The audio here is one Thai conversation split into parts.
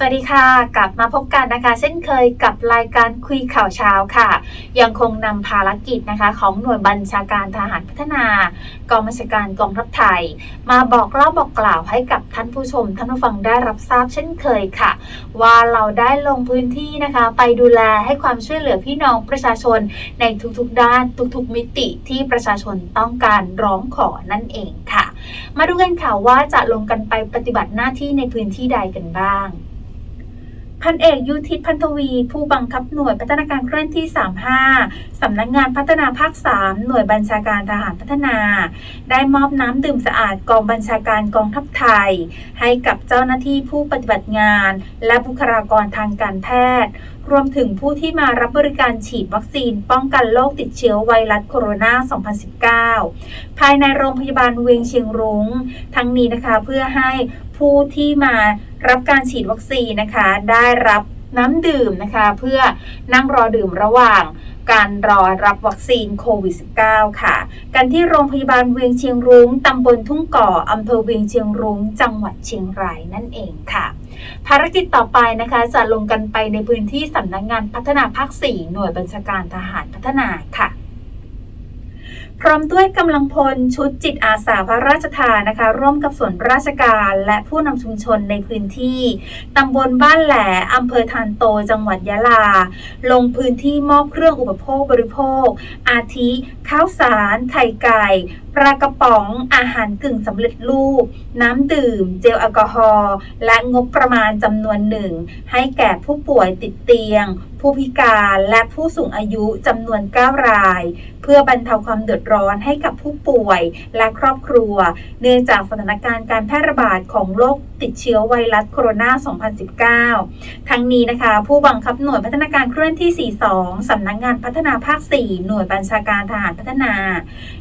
สวัสดีค่ะ กลับมาพบกันนะคะเช่นเคยกับรายการคุยข่าวเช้าค่ะ ยังคงนำภารกิจนะคะ ของหน่วยบัญชาการทหารพัฒนากองบัญชาการกองทัพไทย มาบอกเล่าบอกกล่าวให้กับท่านผู้ชมท่านผู้ฟังได้รับทราบเช่นเคยค่ะ ว่าเราได้ลงพื้นที่นะคะ ไปดูแลให้ความช่วยเหลือพี่น้องประชาชนในทุกๆด้านทุกๆมิติที่ประชาชนต้องการร้องขอนั่นเองค่ะ มาดูกันค่ะว่าจะลงกันไปปฏิบัติหน้าที่ในพื้นที่ใดกันบ้าง พันเอกยุทธิพันธวี ผู้บังคับหน่วยพัฒนาการเคลื่อนที่ 35 สำนักงานพัฒนาภาค 3 หน่วยบัญชาการทหารพัฒนา ได้มอบน้ำดื่มสะอาดกองบัญชาการกองทัพไทย ให้กับเจ้าหน้าที่ผู้ปฏิบัติงาน และบุคลากรทางการแพทย์ รวมถึงผู้ที่มารับบริการฉีดวัคซีน ป้องกันโรคติดเชื้อไวรัสโคโรนา 2019 ภายในโรงพยาบาลเวียงเชียงรุง้ง ทั้งนี้นะคะเพื่อให้ ผู้ที่มารับการฉีดวัคซีนนะคะ ได้รับน้ำดื่มนะคะ เพื่อนั่งรอดื่มระหว่างการรอรับวัคซีนโควิด -19 ค่ะ กันที่โรงพยาบาลเวียงเชียงรุง้ง ตำบลทุ่งก่อ อำเภอเวียงเชียงรุ้ง จังหวัดเชียงรายนั่นเองค่ะ ภารกิจต่อไปนะคะจะลงกันไปในพื้นที่สำนักงงานพัฒนาภาค 4 หน่วยบัญชาการทหารพัฒนาค่ะ พร้อมด้วยกำลังพลชุดจิตอาสาพระราชทานนะคะ ร่วมกับส่วนราชการและผู้นำชุมชนในพื้นที่ตำบลบ้านแหลอำเภอทานโตจังหวัดยะลา ลงพื้นที่มอบเครื่องอุปโภคบริโภค อาทิ ข้าวสาร ไข่ไก่ ปลากระป๋องอาหารกึ่งสำเร็จรูป น้ำดื่ม เจลแอลกอฮอล์และงบประมาณจำนวนหนึ่ง ให้แก่ผู้ป่วยติดเตียง ผู้พิการและผู้สูงอายุจำนวน 9 ราย เพื่อบรรเทาความเดือดร้อนให้กับผู้ป่วยและครอบครัว เนื่องจากสถานการณ์การแพร่ระบาดของโรคติดเชื้อไวรัสโคโรนา 2019 ทั้งนี้นะคะ ผู้บังคับหน่วยพัฒนาการเคลื่อนที่ 42 สำนักงงานพัฒนาภาค 4 หน่วยบัญชาการทหารพัฒนา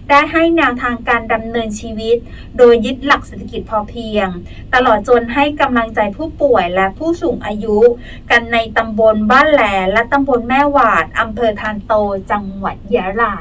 ได้ให้แนวทางางการดำเนินชีวิต โดยยึดหลักเศรษฐกิจพอเพียง ตลอดจนให้กำลังใจผู้ป่วยและผู้สูงอายุ กันในตำบลบ้านแหลและตำบลแม่หวาดอำเภอทานโตจังหวัดยะลา